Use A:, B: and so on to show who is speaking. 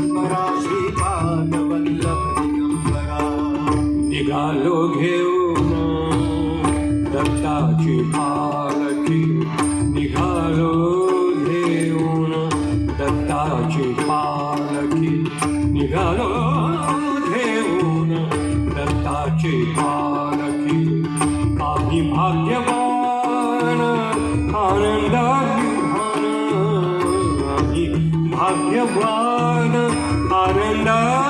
A: दिगंबरा
B: श्रीपाद वल्लभ दिगंबरा
A: निघालो घेऊन दत्ताची पालखी. निघालो घेऊन दत्ताची पालखी. निघालो घेऊन दत्ताची पालखी. आम्ही भाग्यवा भाग्यवान आनंदा